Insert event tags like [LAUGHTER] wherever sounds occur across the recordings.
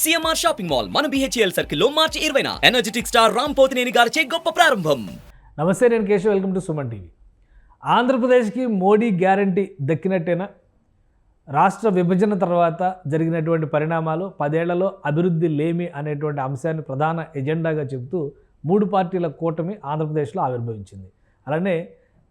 CMR shopping mall మన BHEL సర్కిల్లో మార్చి ఇరవైన. ఎనర్జెటిక్ స్టార్ రామ్ పోతినేని గారిచే గొప్ప ప్రారంభం. నమస్తే నేను Keshav. Welcome to Suman TV. ఆంధ్రప్రదేశ్కి మోడీ గ్యారంటీ దక్కినట్టేనా? రాష్ట్ర విభజన తర్వాత జరిగినటువంటి పరిణామాలు పదేళ్ళలో అభివృద్ధి లేమి అనేటువంటి అంశాన్ని ప్రధాన ఎజెండాగా చెబుతూ మూడు పార్టీల కూటమి ఆంధ్రప్రదేశ్లో ఆవిర్భవించింది. అలానే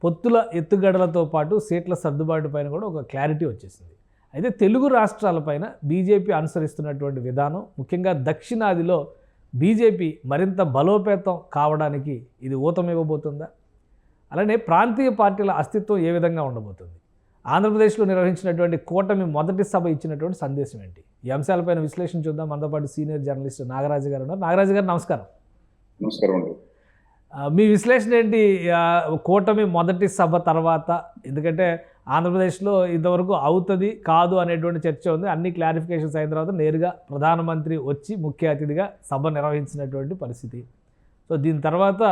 పొత్తుల ఎత్తుగడలతో పాటు సీట్ల సర్దుబాటు పైన కూడా ఒక క్లారిటీ వచ్చేసింది. అయితే తెలుగు రాష్ట్రాలపైన బీజేపీ అనుసరిస్తున్నటువంటి విధానం ముఖ్యంగా దక్షిణాదిలో బీజేపీ మరింత బలోపేతం కావడానికి ఇది ఊతమివ్వబోతుందా? అలానే ప్రాంతీయ పార్టీల అస్తిత్వం ఏ విధంగా ఉండబోతుంది? ఆంధ్రప్రదేశ్లో నిర్వహించినటువంటి కూటమి మొదటి సభ ఇచ్చినటువంటి సందేశం ఏంటి? ఈ అంశాలపైన విశ్లేషణ చూద్దాం. మనతో పాటు సీనియర్ జర్నలిస్ట్ నాగరాజు గారు ఉన్నారు. నాగరాజు గారు నమస్కారం. నమస్కారం అండి. మీ విశ్లేషణ ఏంటి? కూటమి మొదటి సభ తర్వాత ఎందుకంటే ఆంధ్రప్రదేశ్లో ఇంతవరకు అవుతుంది కాదు అనేటువంటి చర్చ ఉంది. అన్ని క్లారిఫికేషన్స్ అయిన తర్వాత నేరుగా ప్రధానమంత్రి వచ్చి ముఖ్య అతిథిగా సభ నిర్వహించినటువంటి పరిస్థితి. సో దీని తర్వాత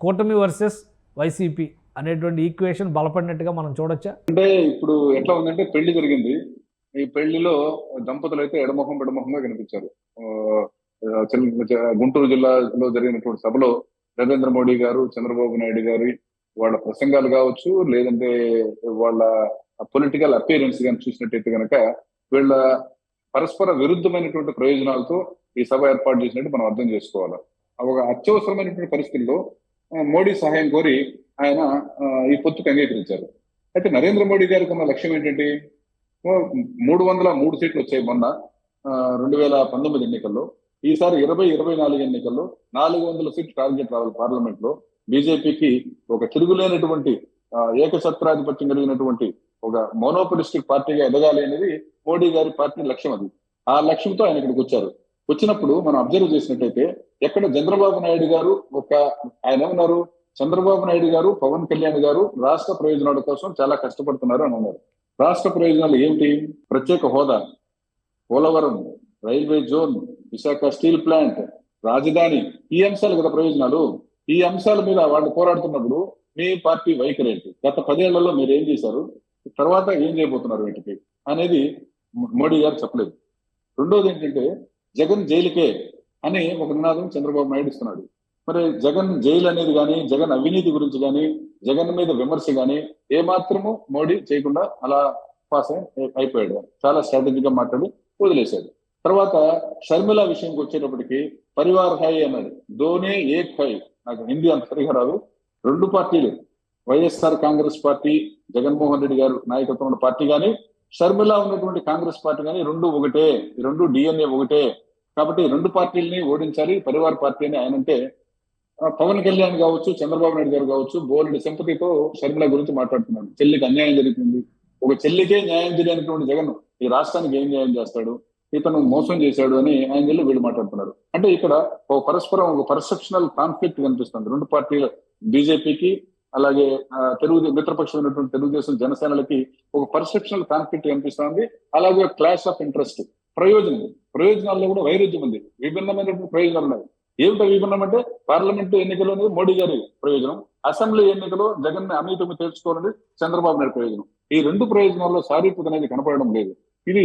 కూటమి వర్సెస్ వైసీపీ అనేటువంటి ఈక్వేషన్ బలపడినట్టుగా మనం చూడొచ్చా? అంటే ఇప్పుడు ఎట్లా ఉందంటే పెళ్ళి జరిగింది. ఈ పెళ్ళిలో దంపతులు అయితే ఎడమొహం పెడమొహంగా కనిపించారు. గుంటూరు జిల్లాలో జరిగినటువంటి సభలో నరేంద్ర మోడీ గారు చంద్రబాబు నాయుడు గారి వాళ్ళ ప్రసంగాలు కావచ్చు లేదంటే వాళ్ళ పొలిటికల్ అపీరెన్స్ కానీ చూసినట్టయితే కనుక వీళ్ళ పరస్పర విరుద్ధమైనటువంటి ప్రయోజనాలతో ఈ సభ ఏర్పాటు చేసినట్టు మనం అర్థం చేసుకోవాలి. ఒక అత్యవసరమైనటువంటి పరిస్థితుల్లో మోడీ సహాయం కోరి ఆయన ఆ, ఈ పొత్తుకు అంగీకరించారు. అయితే నరేంద్ర మోడీ గారికి ఉన్న లక్ష్యం ఏంటంటే మూడు వందల మూడు సీట్లు వచ్చాయి మొన్న ఆ, రెండు వేల పంతొమ్మిది ఎన్నికల్లో. ఈసారి ఇరవై ఇరవై నాలుగు ఎన్నికల్లో నాలుగు వందల సీట్లు టార్గెట్ రావాలి పార్లమెంట్లో బీజేపీకి ఒక తిరుగులేనటువంటి ఆ, ఏకఛత్రాధిపత్యం కలిగినటువంటి ఒక మోనోపలిస్టిక్ పార్టీగా ఎదగాలి అనేది మోడీ గారి పార్టీ లక్ష్యం అది. ఆ లక్ష్యంతో ఆయన ఇక్కడికి వచ్చారు. వచ్చినప్పుడు మనం అబ్జర్వ్ చేసినట్టయితే ఎక్కడ చంద్రబాబు నాయుడు గారు ఒక ఆయన ఏమన్నారు? చంద్రబాబు నాయుడు గారు పవన్ కళ్యాణ్ గారు రాష్ట్ర ప్రయోజనాల కోసం చాలా కష్టపడుతున్నారు అని అన్నారు. రాష్ట్ర ప్రయోజనాలు ఏమిటి? ప్రత్యేక హోదా Polavaram railway zone Visakha steel plant రాజధాని ఈ అంశాలు కదా ప్రయోజనాలు. ఈ అంశాల మీద వాళ్ళు పోరాడుతున్నప్పుడు మీ పార్టీ వైఖరి ఏంటి? గత పదేళ్ళలో మీరు ఏం చేశారు? తర్వాత ఏం చేయబోతున్నారు వీటికి? అనేది మోడీ గారు చెప్పలేదు. రెండోది ఏంటంటే జగన్ జైలుకే అని ఒక నినాదం చంద్రబాబు నాయుడు ఇస్తున్నాడు. మరి జగన్ జైలు అనేది కానీ జగన్ అవినీతి గురించి కానీ జగన్ మీద విమర్శ కానీ ఏమాత్రము మోడీ చేయకుండా అలా పాస్ అయిపోయాడు. చాలా స్ట్రాటజీగా గా మాట్లాడి వదిలేశాడు. తర్వాత షర్మిల విషయంకి వచ్చేటప్పటికి పరివార్ హై అన్నాడు. ధోని ఏక్ హై నాకు హిందీ అంత సరిగా రాదు. రెండు పార్టీలు వైఎస్ఆర్ కాంగ్రెస్ పార్టీ జగన్మోహన్ రెడ్డి గారు నాయకత్వం పార్టీ కానీ షర్మిలా ఉన్నటువంటి కాంగ్రెస్ పార్టీ కానీ రెండు ఒకటే. ఈ రెండు డిఎన్ఏ ఒకటే. కాబట్టి రెండు పార్టీలని ఓడించాలి. పరివార్ పార్టీ అని ఆయన అంటే పవన్ కళ్యాణ్ కావచ్చు చంద్రబాబు నాయుడు గారు కావచ్చు బోలెడు సింపతితో షర్మిల గురించి మాట్లాడుతున్నాడు. చెల్లికి అన్యాయం జరుగుతుంది. ఒక చెల్లికే న్యాయం చేయనటువంటి జగన్ ఈ రాష్ట్రానికి ఏం న్యాయం చేస్తాడు? ఇతను మోసం చేశాడు అని ఆయన వెళ్ళి వీళ్ళు మాట్లాడుతున్నారు. అంటే ఇక్కడ ఒక పరస్పరం ఒక పర్సెప్షనల్ కాన్ఫ్లిక్ట్ కనిపిస్తుంది. రెండు పార్టీల బీజేపీకి అలాగే తెలుగు మిత్రపక్షమైనటువంటి తెలుగుదేశం జనసేనలకి ఒక పర్సెప్షనల్ కాన్ఫ్లిక్ట్ కనిపిస్తుంది. అలాగే క్లాష్ ఆఫ్ ఇంట్రెస్ట్ ప్రయోజనం ప్రయోజనాల్లో కూడా వైరుధ్యం ఉంది. విభిన్నమైనటువంటి ప్రయోజనాలు ఉన్నాయి. ఏమిటో విభిన్నం అంటే పార్లమెంటు ఎన్నికలు అనేది మోడీ గారి ప్రయోజనం. అసెంబ్లీ ఎన్నికలో జగన్ని అవినీతిని తెలుసుకోవాలని చంద్రబాబు నాయుడు ప్రయోజనం. ఈ రెండు ప్రయోజనాల్లో సారూప్యత అనేది కనపడడం లేదు. ఇది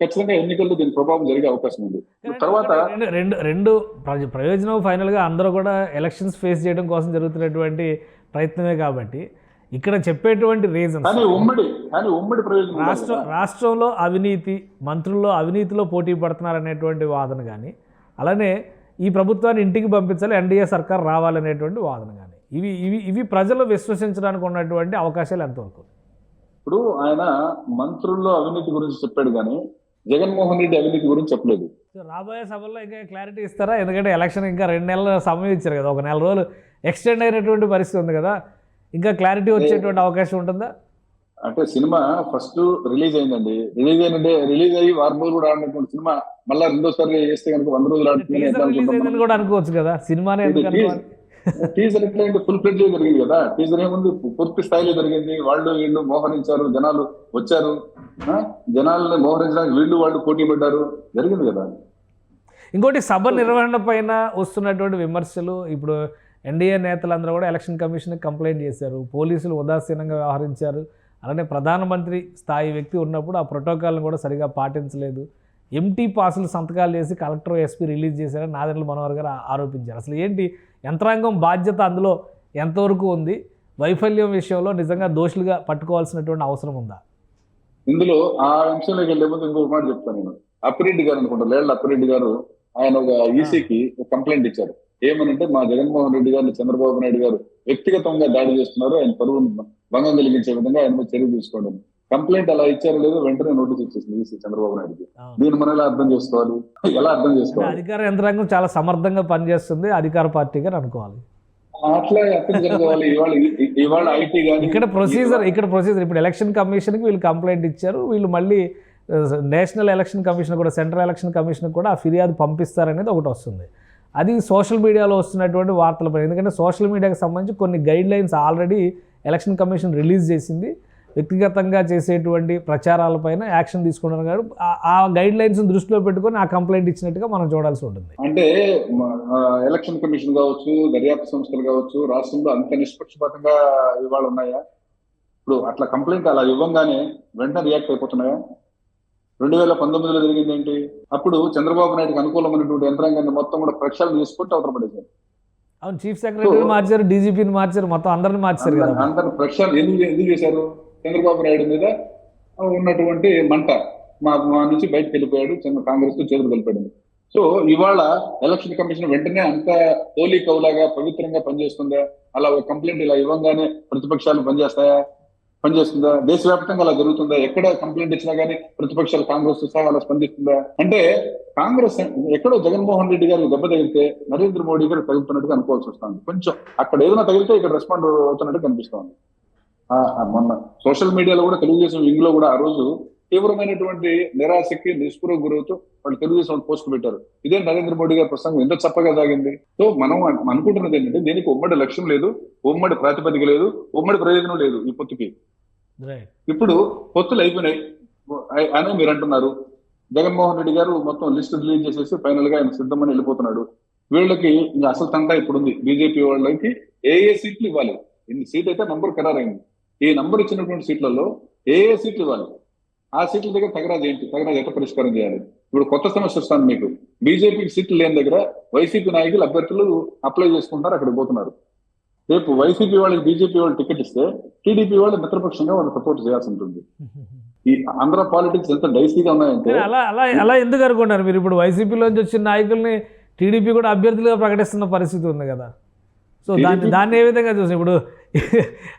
ఖచ్చితంగా ఎన్నికల్లో దీని ప్రభావం జరిగే అవకాశం ఉంది. తర్వాత రెండు రెండు రెండు ప్ర- ప్రయోజనం ఫైనల్గా అందరూ కూడా ఎలక్షన్స్ ఫేస్ చేయడం కోసం జరుగుతున్నటువంటి ప్రయత్నమే కాబట్టి ఇక్కడ చెప్పేటువంటి రీజన్స్ కానీ ఉమ్మడి కానీ ఉమ్మడి ప్రయోజనం రాష్ట్ర. రాష్ట్రంలో అవినీతి మంత్రుల్లో అవినీతిలో పోటీ పడుతున్నారనేటువంటి వాదన కానీ అలానే ఈ ప్రభుత్వాన్ని ఇంటికి పంపించాలి ఎన్డీఏ సర్కార్ రావాలనేటువంటి వాదన కానీ ఇవి ఇవి ఇవి ప్రజలు విశ్వసించడానికి ఉన్నటువంటి అవకాశాలు ఎంతవరకు? ఇప్పుడు ఆయన మంత్రుల్లో అవినీతి గురించి చెప్పాడు కానీ జగన్మోహన్ రెడ్డి అవినీతి గురించి చెప్పలేదు. రాబోయే సభల్లో ఇంకా క్లారిటీ ఇస్తారా? ఎందుకంటే ఎలక్షన్ ఇంకా రెండు నెలల సమయం ఇచ్చారు కదా ఒక నెల రోజులు ఎక్స్టెండ్ అయినటువంటి పరిస్థితి ఉంది కదా ఇంకా క్లారిటీ వచ్చేటువంటి అవకాశం ఉంటుందా? అంటే సినిమా ఫస్ట్ రిలీజ్ అయిందండి. రిలీజ్ అయినంటే రిలీజ్ అయ్యి వారం రోజులు కూడా ఆడినటువంటి సినిమా మళ్ళా రెండోసారి చేస్తే కనుక వంద రోజులు ఆడుతుంది. కూడా అనుకోవచ్చు కదా సినిమానే [LAUGHS] టీజర్ ఎట్లా అంటే ఫుల్ ఫ్లెడ్జ్ జరిగింది కదా. టీజర్ ఏముంది? పూర్తి స్థాయిలో జరిగింది. వాళ్ళు వీళ్ళు మోహరించారు జనాలు వచ్చారు? జనాలను మోహరించడానికి వీళ్ళు వాళ్ళు పోటీ పడ్డారు. జరిగింది కదా. ఇంకోటి సభ నిర్వహణ పైన వస్తున్నటువంటి విమర్శలు ఇప్పుడు ఎన్డీఏ నేతలందరూ కూడా ఎలక్షన్ కమిషన్కి కంప్లైంట్ చేశారు. పోలీసులు ఉదాసీనంగా వ్యవహరించారు. అలానే ప్రధానమంత్రి స్థాయి వ్యక్తి ఉన్నప్పుడు ఆ ప్రోటోకాల్ని కూడా సరిగా పాటించలేదు. ఎంటీ పాసులు సంతకాలు చేసి కలెక్టర్ ఎస్పీ రిలీజ్ చేశారని నాదెండ్ల మనోహర్ గారు ఆరోపించారు. అసలు ఏంటి యంత్రాంగం బాధ్యత అందులో ఎంతవరకు ఉంది? వైఫల్యం విషయంలో నిజంగా దోషులుగా పట్టుకోవాల్సినటువంటి అవసరం ఉందా? ఇందులో ఆ అంశంలోకి వెళ్ళే ముందు ఇంకొక మాట చెప్తాను నేను. అప్పిరెడ్డి గారు అనుకుంటా లేళ్ళ అప్పిరెడ్డి గారు ఆయన ఒక ఈసీకి ఒక కంప్లైంట్ ఇచ్చారు. ఏమనంటే మా జగన్మోహన్ రెడ్డి గారిని చంద్రబాబు నాయుడు గారు వ్యక్తిగతంగా దాడి చేస్తున్నారు. ఆయన పరువును భంగం కలిగించే విధంగా ఆయన చర్య తీసుకోవడం కంప్లైంట్ అలా ఇచ్చారో లేదో వెంటనే నోటీస్ ఇచ్చేసింది ఈసీ చంద్రబాబు నాయుడుకి. దీన్ని మనం ఎలా అర్థం చేసుకోవాలి? ఎలా అర్థం చేసుకోవాలి? అధికార యంత్రాంగం చాలా సమర్థంగా పనిచేస్తుంది అధికార పార్టీగా అనుకోవాలి. అట్లా అర్థం చేసుకోవాలి. ఇవాళ ఇవాళ ఐటీ కానీ ఇక్కడ ప్రొసీజర్ ఇక్కడ ప్రొసీజర్ ఇప్పుడు ఎలక్షన్ కమిషన్కి వీళ్ళు కంప్లైంట్ ఇచ్చారు వీళ్ళు మళ్ళీ నేషనల్ ఎలక్షన్ కమిషన్ కూడా సెంట్రల్ ఎలక్షన్ కమిషన్ కూడా ఆ ఫిర్యాదు పంపిస్తారనేది ఒకటి వస్తుంది. అది సోషల్ మీడియాలో వస్తున్నటువంటి వార్తలపై ఎందుకంటే సోషల్ మీడియాకి సంబంధించి కొన్ని guidelines already election commission release చేసింది. వ్యక్తిగతంగా చేసేటువంటి ప్రచారాలపైన యాక్షన్ తీసుకుంటున్నారు కాబట్టి ఆ- గైడ్ లైన్స్ దృష్టిలో పెట్టుకొని ఆ కంప్లైంట్ ఇచ్చినట్టుగా మనం చూడాల్సి ఉంటుంది. అంటే ఎలక్షన్ కమిషన్ కావచ్చు దర్యాప్తు సంస్థలు కావచ్చు రాష్ట్రంలో అంత నిష్పక్షపాతంగా ఇవాళ ఉన్నాయా? ఇప్పుడు అట్లా కంప్లైంట్ అలా ఇవ్వంగానే వెంటనే రియాక్ట్ అయిపోతున్నాయా? రెండు వేల పంతొమ్మిదిలో జరిగింది ఏంటి? అప్పుడు చంద్రబాబు నాయుడుకి అనుకూలమైనటువంటి యంత్రాంగాన్ని మొత్తం కూడా ప్రక్షాళన చేసుకుంటూ అవతల పడేశారు. అవును చీఫ్ సెక్రటరీని మార్చారు డీజీపీని మార్చారు మొత్తం అందరిని మార్చారు కదా. అందరు ప్రక్షాళన ఎందుకు ఎందుకు చేశారు? చంద్రబాబు నాయుడు మీద ఉన్నటువంటి మంట మా మా నుంచి బయటకు వెళ్ళిపోయాడు చంద్ర కాంగ్రెస్తో చేతులు కలిపాడు. సో ఇవాళ ఎలక్షన్ కమిషన్ వెంటనే అంత హోలీ కౌలాగా పవిత్రంగా పనిచేస్తుందా? అలా ఒక కంప్లైంట్ ఇలా ఇవ్వంగానే ప్రతిపక్షాలు పనిచేస్తాయా? పనిచేస్తుందా? దేశవ్యాప్తంగా అలా జరుగుతుందా? ఎక్కడ కంప్లైంట్ ఇచ్చినా గానీ ప్రతిపక్షాలు కాంగ్రెస్ సహా అలా స్పందిస్తుందా? అంటే కాంగ్రెస్ ఎక్కడో జగన్మోహన్ రెడ్డి గారికి దెబ్బ తగిలితే నరేంద్ర మోడీ గారు తగులుతున్నట్టుగా అనుకోవాల్సి వస్తుంది. కొంచెం అక్కడ ఏదైనా తగిలితే ఇక్కడ రెస్పాండ్ అవుతున్నట్టు కనిపిస్తోంది. మొన్న సోషల్ మీడియాలో కూడా తెలుగుదేశం వింగ్లో కూడా ఆ రోజు తీవ్రమైనటువంటి నిరాశకి నిస్పృహ గురవుతూ వాళ్ళు తెలుగుదేశం పోస్ట్ పెట్టారు. ఇదే నరేంద్ర మోడీ గారి ప్రసంగం ఎంత చప్పగా సాగింది. సో మనం అన్- అనుకుంటున్నది ఏంటంటే దీనికి ఉమ్మడి లక్ష్యం లేదు ఉమ్మడి ప్రాతిపదిక లేదు ఉమ్మడి ప్రయోజనం లేదు ఈ పొత్తుకి. ఇప్పుడు పొత్తులు అయిపోయినాయి. అని మీరు అంటున్నారు. జగన్మోహన్ రెడ్డి గారు మొత్తం లిస్ట్ రిలీజ్ చేసేసి ఫైనల్గా ఆయన సిద్ధమని వెళ్ళిపోతున్నాడు. వీళ్ళకి ఇంకా అసలు తంట ఇప్పుడు ఉంది బీజేపీ వాళ్ళకి ఏ ఏ సీట్లు ఇవ్వాలి? ఇన్ని సీట్ అయితే నంబర్ ఖరారైంది. ఈ నంబర్ ఇచ్చినటువంటి సీట్లలో ఏ ఏ సీట్లు ఇవ్వాలి? ఆ సీట్ల దగ్గర తగరాజు ఏంటి? తగరాజు ఎట్లా పరిష్కారం చేయాలి? ఇప్పుడు కొత్త సమస్య వస్తాను మీకు. బీజేపీకి సీట్లు లేని దగ్గర వైసీపీ నాయకులు అభ్యర్థులు అప్లై చేసుకుంటారు అక్కడికి పోతున్నారు. రేపు వైసీపీ వాళ్ళకి బీజేపీ వాళ్ళు టికెట్ ఇస్తే టీడీపీ వాళ్ళు మిత్రపక్షంగా వాళ్ళు సపోర్ట్ చేయాల్సి ఉంటుంది. ఈ ఆంధ్ర పాలిటిక్స్ ఎంత డైసీగా ఉన్నాయంటే అలా అలా అలా ఎందుకు అనుకున్నారు మీరు? ఇప్పుడు వైసీపీలోంచి వచ్చిన నాయకుల్ని టీడీపీ కూడా అభ్యర్థులుగా ప్రకటిస్తున్న పరిస్థితి ఉంది కదా. సో దాన్ని దాన్ని ఏ విధంగా చూసి ఇప్పుడు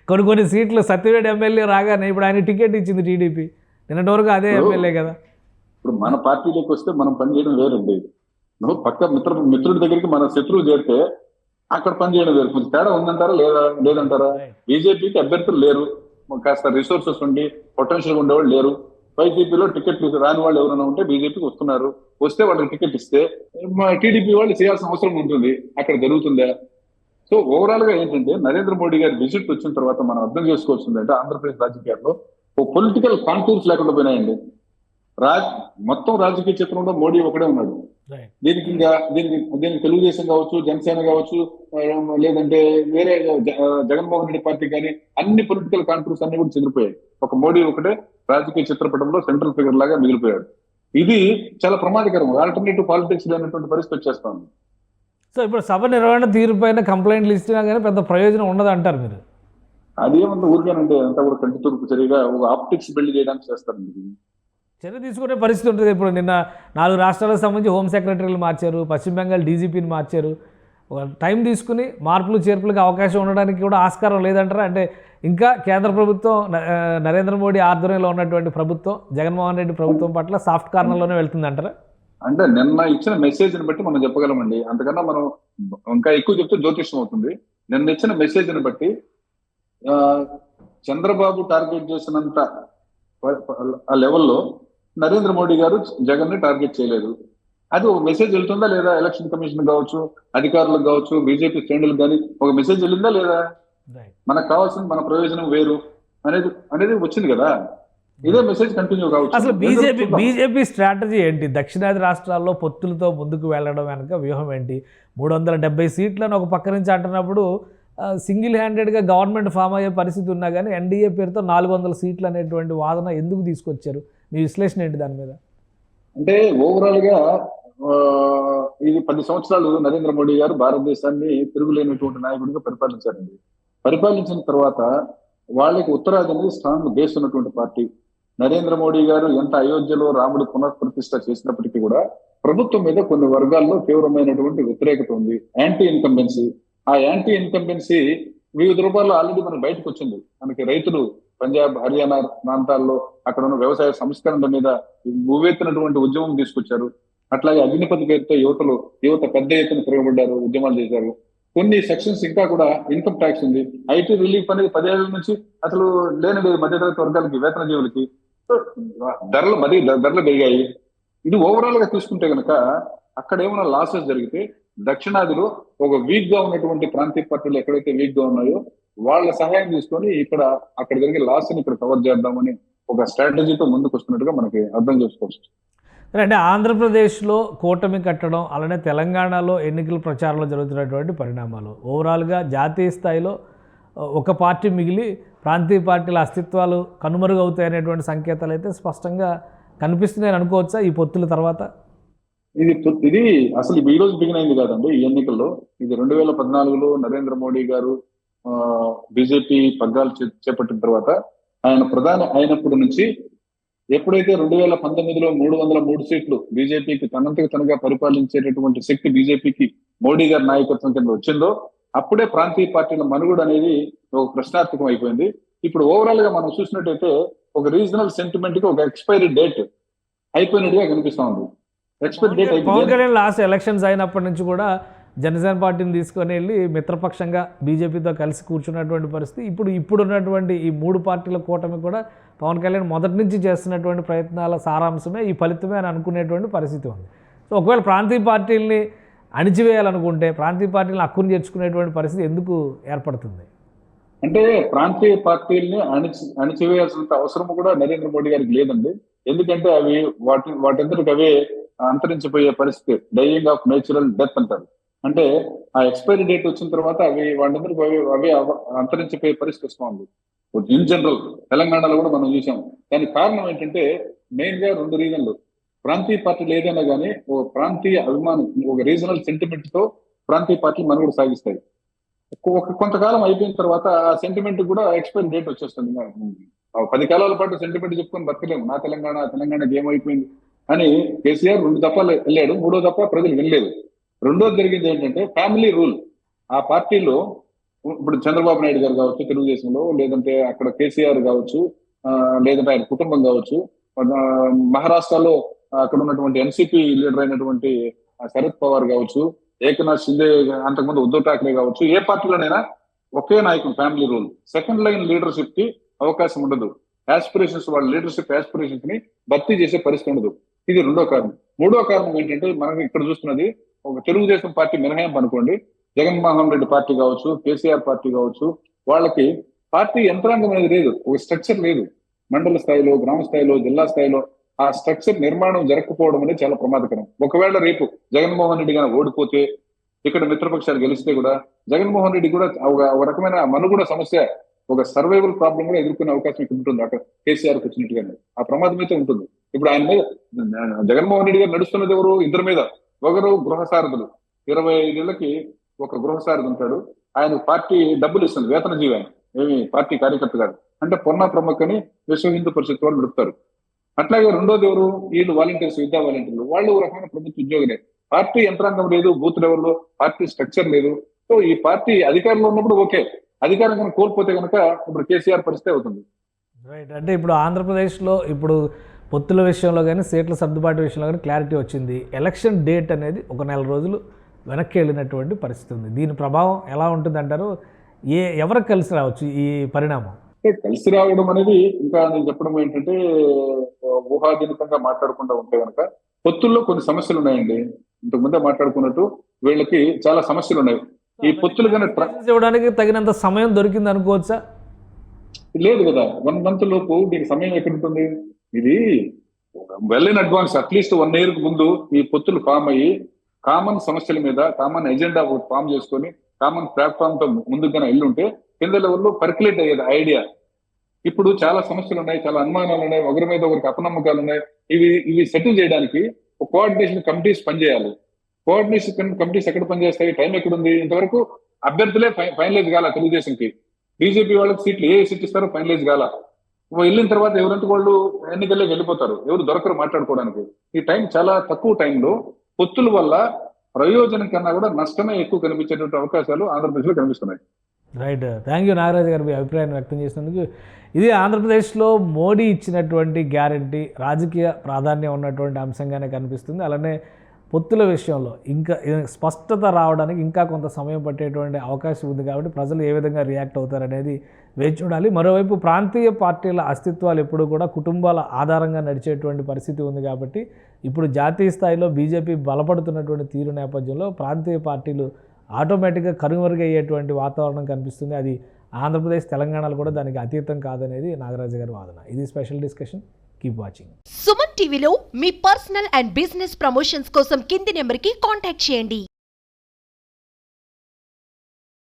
కొన్ని కొన్ని సీట్లు సత్యవేడి ఎమ్మెల్యే రాగానే ఇప్పుడు ఆయన టికెట్ ఇచ్చింది టీడీపీ. నిన్నటి వరకు అదే ఎమ్మెల్యే కదా. ఇప్పుడు మన పార్టీలోకి వస్తే మనం పని చేయడం వేరండి. నువ్వు పక్క మిత్ర మిత్రుడి దగ్గరికి మన శత్రువు చేరితే అక్కడ పని చేయడం వేరు. కొంచెం తేడా ఉందంటారా? లేదా లేదంటారా. బీజేపీకి అభ్యర్థులు లేరు. కాస్త రిసోర్సెస్ ఉండి పొటెన్షియల్ ఉండేవాళ్ళు లేరు. వైసీపీలో టికెట్ రాని వాళ్ళు ఎవరైనా ఉంటే బీజేపీకి వస్తున్నారు. వస్తే వాళ్ళకి టికెట్ ఇస్తే టీడీపీ వాళ్ళు చేయాల్సిన అవసరం ఉంటుంది. అక్కడ జరుగుతుందా? సో ఓవరాల్గా ఏంటంటే నరేంద్ర మోడీ గారి విజిట్ వచ్చిన తర్వాత మనం అర్థం చేసుకోవాల్సిందంటే ఆంధ్రప్రదేశ్ రాజకీయాల్లో ఓ పొలిటికల్ కాంటూర్స్ లేకుండా పోయినాయండి. రాజ్ మొత్తం రాజకీయ చిత్రంలో మోడీ ఒకడే ఉన్నాడు. దీనికి ఇంకా దీనికి దీనికి తెలుగుదేశం కావచ్చు జనసేన కావచ్చు లేదంటే వేరే జగన్మోహన్ రెడ్డి పార్టీ కానీ అన్ని పొలిటికల్ కాంట్రూస్ అన్ని కూడా చెదిరిపోయాయి. ఒక మోడీ ఒకటే రాజకీయ చిత్రపటంలో సెంట్రల్ ఫిగర్ లాగా మిగిలిపోయాడు. ఇది చాలా ప్రమాదకరం. ఆల్టర్నేటివ్ పాలిటిక్స్ లేనటువంటి పరిస్థితి వచ్చేస్తాను సో ఇప్పుడు సభ నిర్వహణ తీరుపైన కంప్లైంట్లు ఇచ్చినా కానీ పెద్ద ప్రయోజనం ఉండదు అంటారు మీరు అదేమంతా ఊరికేనంటే అంతా కూడా కంటి తూర్పు చర్యగా ఒక ఆప్టిక్స్ బిల్డ్ చేయడానికి చేస్తారండి ఇది. చర్య తీసుకునే పరిస్థితి ఉంటుంది. ఇప్పుడు నిన్న నాలుగు రాష్ట్రాలకు సంబంధించి హోమ్ సెక్రటరీలు మార్చారు పశ్చిమ బెంగాల్ డీజీపీని మార్చారు. ఒక టైం తీసుకుని మార్పులు చేర్పులకు అవకాశం ఉండడానికి కూడా ఆస్కారం లేదంటారా? అంటే ఇంకా కేంద్ర ప్రభుత్వం నరేంద్ర మోడీ ఆధ్వర్యంలో ఉన్నటువంటి ప్రభుత్వం జగన్మోహన్ రెడ్డి ప్రభుత్వం పట్ల సాఫ్ట్ కార్నర్లోనే వెళ్తుందంటారా? అంటే నిన్న ఇచ్చిన మెసేజ్ని బట్టి మనం చెప్పగలమండి. అంతకన్నా మనం ఇంకా ఎక్కువ చెప్తే జ్యోతిష్యం అవుతుంది. నిన్న ఇచ్చిన మెసేజ్ని బట్టి ఆ, చంద్రబాబు టార్గెట్ చేసినంత ఆ లెవెల్లో నరేంద్ర మోడీ గారు జగన్ని టార్గెట్ చేయలేదు. అది ఒక మెసేజ్ వెళ్తుందా లేదా ఎలక్షన్ కమిషన్ కావచ్చు అధికారులకు కావచ్చు బీజేపీ శ్రేణులకు కానీ ఒక మెసేజ్ వెళ్ళిందా లేదా? మనకు కావాల్సిన మన ప్రయోజనం వేరు అనేది అనేది వచ్చింది కదా. ఇదే మెసేజ్ కంటిన్యూ కావచ్చు. అసలు బీజేపీ. బీజేపీ స్ట్రాటజీ ఏంటి? దక్షిణాది రాష్ట్రాల్లో పొత్తులతో ముందుకు వెళ్ళడం వెనక వ్యూహం ఏంటి? మూడు వందల డెబ్బై సీట్లను ఒక పక్క నుంచి అంటున్నప్పుడు సింగిల్ హ్యాండెడ్గా గవర్నమెంట్ ఫామ్ అయ్యే పరిస్థితి ఉన్నా కానీ ఎన్డీఏ పేరుతో నాలుగు వందల సీట్లు అనేటువంటి వాదన ఎందుకు తీసుకొచ్చారు? మీ విశ్లేషణ ఏంటి దాని మీద? అంటే ఓవరాల్గా ఆ, ఇది పది సంవత్సరాలు నరేంద్ర మోడీ గారు భారతదేశాన్ని తిరుగులేనటువంటి నాయకుడిగా పరిపాలించారండి. పరిపాలించిన తర్వాత వాళ్ళకి ఉత్తరాది అనేది స్ట్రాంగ్ బేస్ ఉన్నటువంటి పార్టీ. నరేంద్ర మోడీ గారు ఎంత అయోధ్యలో రాముడు పునఃప్రతిష్ట చేసినప్పటికీ కూడా ప్రభుత్వం మీద కొన్ని వర్గాల్లో తీవ్రమైనటువంటి వ్యతిరేకత ఉంది. యాంటీ ఇన్కంబెన్సీ ఆ యాంటీ ఇన్కంబెన్సీ వివిధ రూపాల్లో ఆల్రెడీ మనకు బయటకు వచ్చింది. మనకి రైతులు పంజాబ్ హర్యానా ప్రాంతాల్లో అక్కడ ఉన్న వ్యవసాయ సంస్కరణల మీద ఉవ్వెత్తినటువంటి ఉద్యమం తీసుకొచ్చారు. అట్లాగే అగ్నిపతి పేరుతో యువతలు యువత పెద్ద ఎత్తున తిరగబడ్డారు ఉద్యమాలు చేశారు. కొన్ని సెక్షన్స్ ఇంకా కూడా ఇన్కమ్ ట్యాక్స్ ఉంది. ఐటీ రిలీఫ్ అనేది పదేళ్ళ నుంచి అసలు లేని మధ్యతరగతి వర్గాలకి వేతన జీవులకి. ధరలు మరీ ధరలు పెరిగాయి. ఇది ఓవరాల్గా చూసుకుంటే కనుక అక్కడ ఏమైనా లాసెస్ జరిగితే దక్షిణాదిలో ఒక వీక్గా ఉన్నటువంటి ప్రాంతీయ పార్టీలు ఎక్కడైతే వీక్గా ఉన్నాయో వాళ్ళ సహాయం తీసుకొని ఇక్కడ అక్కడ జరిగే లాస్ని ఇక్కడ కవర్ చేద్దామని ఒక స్ట్రాటజీతో ముందుకు వస్తున్నట్టుగా మనకి అర్థం చేసుకోవచ్చు. అంటే ఆంధ్రప్రదేశ్లో కూటమి కట్టడం అలానే తెలంగాణలో ఎన్నికల ప్రచారంలో జరుగుతున్నటువంటి పరిణామాలు. ఓవరాల్గా జాతీయ స్థాయిలో ఒక పార్టీ మిగిలి ప్రాంతీయ పార్టీల అస్తిత్వాలు కనుమరుగవుతాయనేటువంటి సంకేతాలు అయితే స్పష్టంగా కనిపిస్తున్నాయని అనుకోవచ్చా ఈ పొత్తుల తర్వాత? ఇది ఇది అసలు ఈ రోజు బిగిన్ అయింది కాదండి ఈ ఎన్నికల్లో. ఇది రెండు వేల పద్నాలుగులో నరేంద్ర మోడీ గారు బీజేపీ పగ్గాలు చేపట్టిన తర్వాత ఆయన ప్రధాని అయినప్పటి నుంచి ఎప్పుడైతే రెండు వేల పంతొమ్మిదిలో మూడు వందల మూడు సీట్లు బీజేపీకి తనంతకు తనగా పరిపాలించేటటువంటి శక్తి బీజేపీకి మోడీ గారి నాయకత్వం కింద వచ్చిందో అప్పుడే ప్రాంతీయ పార్టీల మనుగడ అనేది ఒక ప్రశ్నార్థకం అయిపోయింది. ఇప్పుడు ఓవరాల్గా మనం చూసినట్టయితే ఒక రీజనల్ సెంటిమెంట్కి ఒక ఎక్స్పైరీ డేట్ అయిపోయినట్టుగా కనిపిస్తా ఉంది. Expiry date Pawan Kalyan last elections అయినప్పటి నుంచి కూడా జనసేన పార్టీని తీసుకొని వెళ్ళి మిత్రపక్షంగా బీజేపీతో కలిసి కూర్చున్నటువంటి పరిస్థితి. ఇప్పుడు ఇప్పుడు ఉన్నటువంటి ఈ మూడు పార్టీల కూటమి కూడా పవన్ కళ్యాణ్ మొదటి నుంచి చేస్తున్నటువంటి ప్రయత్నాల సారాంశమే ఈ ఫలితమే అని అనుకునేటువంటి పరిస్థితి ఉంది. సో ఒకవేళ ప్రాంతీయ పార్టీల్ని అణిచివేయాలనుకుంటే ప్రాంతీయ పార్టీలను హక్కును చేర్చుకునేటువంటి పరిస్థితి ఎందుకు ఏర్పడుతుంది? అంటే ప్రాంతీయ పార్టీల్ని అణిచి అణిచివేయాల్సినంత అవసరం కూడా నరేంద్ర మోడీ గారికి లేదండి. ఎందుకంటే అవి వాటి వాటిందరికి అవే అంతరించిపోయే పరిస్థితి. డైయింగ్ ఆఫ్ నేచురల్ డెత్ అంటారు. అంటే ఆ ఎక్స్పైరీ డేట్ వచ్చిన తర్వాత అవి వాటందరికి అవి అవి అంతరించిపోయే పరిస్థితి వస్తుంది. ఇన్ జనరల్ తెలంగాణలో కూడా మనం చూసాం. దానికి కారణం ఏంటంటే మెయిన్గా రెండు రీజన్లు. ప్రాంతీయ పార్టీలు ఏదైనా కానీ ఒక ప్రాంతీయ అభిమానం ఒక రీజనల్ సెంటిమెంట్తో ప్రాంతీయ పార్టీలు మనుగడ సాగిస్తాయి. ఒక కొంతకాలం అయిపోయిన తర్వాత ఆ సెంటిమెంట్ కూడా ఎక్స్పైరీ డేట్ వచ్చేస్తుంది పది కాలాల పాటు సెంటిమెంట్ చెప్పుకొని బతకలేము. నా తెలంగాణ తెలంగాణకి ఏమైపోయింది అని కేసీఆర్ రెండు దఫాలు వెళ్ళాడు. మూడో దఫా ప్రజలు వెళ్ళలేదు రెండోది జరిగింది ఏంటంటే ఫ్యామిలీ రూల్ ఆ పార్టీలో ఇప్పుడు చంద్రబాబు నాయుడు గారు కావచ్చు తెలుగుదేశంలో లేదంటే అక్కడ కేసీఆర్ కావచ్చు లేదంటే ఆయన కుటుంబం కావచ్చు మహారాష్ట్రలో అక్కడ ఉన్నటువంటి ఎన్సీపీ లీడర్ అయినటువంటి శరద్ పవార్ కావచ్చు ఏకనాథ్ షిందే అంతకుముందు ఉద్దవ్ ఠాక్రే కావచ్చు ఏ పార్టీలోనైనా ఒకే నాయకుడు ఫ్యామిలీ రూల్. సెకండ్ లైన్ లీడర్షిప్కి అవకాశం ఉండదు. ఆస్పిరేషన్స్ వాళ్ళ లీడర్షిప్ ఆస్పిరేషన్స్ని భర్తీ చేసే పరిస్థితి ఉండదు. ఇది రెండో కారణం. మూడో కారణం ఏంటంటే మనం ఇక్కడ చూస్తున్నది ఒక తెలుగుదేశం పార్టీ మినహాయింపు అనుకోండి జగన్మోహన్ రెడ్డి పార్టీ కావచ్చు కేసీఆర్ పార్టీ కావచ్చు వాళ్ళకి పార్టీ యంత్రాంగం అనేది లేదు. ఒక స్ట్రక్చర్ లేదు. మండల స్థాయిలో గ్రామ స్థాయిలో జిల్లా స్థాయిలో ఆ స్ట్రక్చర్ నిర్మాణం జరగకపోవడం అనేది చాలా ప్రమాదకరం. ఒకవేళ రేపు జగన్మోహన్ రెడ్డి గారు ఓడిపోతే ఇక్కడ మిత్రపక్షాలు గెలిస్తే కూడా జగన్మోహన్ రెడ్డి కూడా ఒక ఒక రకమైన మనుగడ సమస్య ఒక సర్వైవల్ ప్రాబ్లం కూడా ఎదుర్కొనే అవకాశం ఇక్కడ ఉంటుంది. అక్కడ కేసీఆర్ వచ్చినట్టుగానే ఆ ప్రమాదం అయితే ఉంటుంది. ఇప్పుడు ఆయన మీద జగన్మోహన్ రెడ్డి గారు నడుస్తున్నది ఎవరు? ఇద్దరి మీద. ఒకరు గృహసారథులు. ఇరవై ఐదేళ్ళకి ఒక గృహసారథి ఉంటాడు. ఆయన పార్టీ డబ్బులు ఇస్తుంది వేతన జీవి ఆయన. ఏమి పార్టీ కార్యకర్త గారు అంటే పొన్న ప్రముఖని విశ్వ హిందూ పరిషత్ వాళ్ళు నడుపుతారు. అట్లాగే రెండోది ఎవరు? వీళ్ళు వాలంటీర్స్ విద్యా వాలంటీర్లు. వాళ్ళు ఒక రకమైన ప్రభుత్వ ఉద్యోగులే పార్టీ యంత్రాంగం లేదు బూత్ లెవెల్లో పార్టీ స్ట్రక్చర్ లేదు. సో ఈ పార్టీ అధికారంలో ఉన్నప్పుడు ఓకే. అధికారం కనుక కోల్పోతే కనుక ఇప్పుడు కేసీఆర్ పరిస్థితి అవుతుంది. రైట్ అంటే ఇప్పుడు ఆంధ్రప్రదేశ్లో ఇప్పుడు పొత్తుల విషయంలో కానీ సీట్ల సర్దుబాటు విషయంలో కానీ క్లారిటీ వచ్చింది. ఎలక్షన్ డేట్ అనేది ఒక నెల రోజులు వెనక్కి వెళ్ళినటువంటి పరిస్థితి ఉంది. దీని ప్రభావం ఎలా ఉంటుంది అంటారు ఏ ఎవరికి కలిసి రావచ్చు ఈ పరిణామం? కలిసి రావడం అనేది ఇంకా నేను చెప్పడం ఏంటంటే ఊహాజనితంగా మాట్లాడకుండా ఉంటే కనుక పొత్తుల్లో కొన్ని సమస్యలు ఉన్నాయండి. ఇంతకు ముందే మాట్లాడుకున్నట్టు వీళ్ళకి చాలా సమస్యలు ఉన్నాయి. ఈ పొత్తులు కనుక ఇవ్వడానికి తగినంత సమయం దొరికింది అనుకోవచ్చా? లేదు కదా. వన్ మంత్ లోపు దీనికి సమయం ఎక్కడ ఉంటుంది ఇది well in advance at least one ఇయర్కు ముందు ఈ పొత్తులు ఫామ్ అయ్యి కామన్ సమస్యల మీద కామన్ ఎజెండా ఫామ్ చేసుకొని కామన్ ప్లాట్ఫామ్తో ముందుగానే వెళ్ళి ఉంటే కింద లెవెల్లో పర్క్యులేట్ అయ్యేది ఐడియా. ఇప్పుడు చాలా సమస్యలు ఉన్నాయి చాలా అనుమానాలు ఉన్నాయి ఒకరి మీద ఒకరికి అపనమ్మకాలు ఉన్నాయి. ఇవి ఇవి సెటిల్ చేయడానికి ఒక కోఆర్డినేషన్ కమిటీస్ పనిచేయాలి. కోఆర్డినేషన్ కమిటీస్ ఎక్కడ పనిచేస్తాయి టైం ఎక్కడ ఉంది ఇంతవరకు అభ్యర్థులే ఫైనలైజ్ కాల తెలుగుదేశంకి. బీజేపీ వాళ్ళకి సీట్లు ఏ సీట్ ఇస్తారో ఫైనలైజ్ కాల. వెళ్ళిన తర్వాత ఎవరంటే వాళ్ళు ఎన్నికల్లోకి వెళ్ళిపోతారు. ఎవరు దొరకరు మాట్లాడుకోవడానికి. ఈ టైం చాలా తక్కువ టైంలో పొత్తుల వల్ల ప్రయోజనం కన్నా కూడా నష్టమే ఎక్కువ కనిపించేటువంటి అవకాశాలు ఆంధ్రప్రదేశ్లో కనిపిస్తున్నాయి. రైట్. థ్యాంక్ యూ నాగరాజు గారు మీ అభిప్రాయాన్ని వ్యక్తం చేసినందుకు. ఇది ఆంధ్రప్రదేశ్లో మోడీ ఇచ్చినటువంటి గ్యారంటీ రాజకీయ ప్రాధాన్యం ఉన్నటువంటి అంశంగానే కనిపిస్తుంది. అలానే పొత్తుల విషయంలో ఇంకా స్పష్టత రావడానికి ఇంకా కొంత సమయం పట్టేటువంటి అవకాశం ఉంది కాబట్టి ప్రజలు ఏ విధంగా రియాక్ట్ అవుతారనేది వేచి చూడాలి. మరోవైపు ప్రాంతీయ పార్టీల అస్తిత్వాలు ఎప్పుడూ కూడా కుటుంబాల ఆధారంగా నడిచేటువంటి పరిస్థితి ఉంది కాబట్టి ఇప్పుడు జాతీయ స్థాయిలో బీజేపీ బలపడుతున్నటువంటి తీరు నేపథ్యంలో ప్రాంతీయ పార్టీలు ఆటోమేటిక్గా కనుమరుగయ్యేటువంటి వాతావరణం కనిపిస్తుంది. అది ఆంధ్రప్రదేశ్ తెలంగాణలో కూడా దానికి అతీతం కాదనేది నాగరాజు గారి వాదన. ఇది special discussion. Keep watching. Suman టీవీలో మీ పర్సనల్ అండ్ బిజినెస్ ప్రమోషన్స్ కోసం కింది నెంబర్కి కాంటాక్ట్ చేయండి.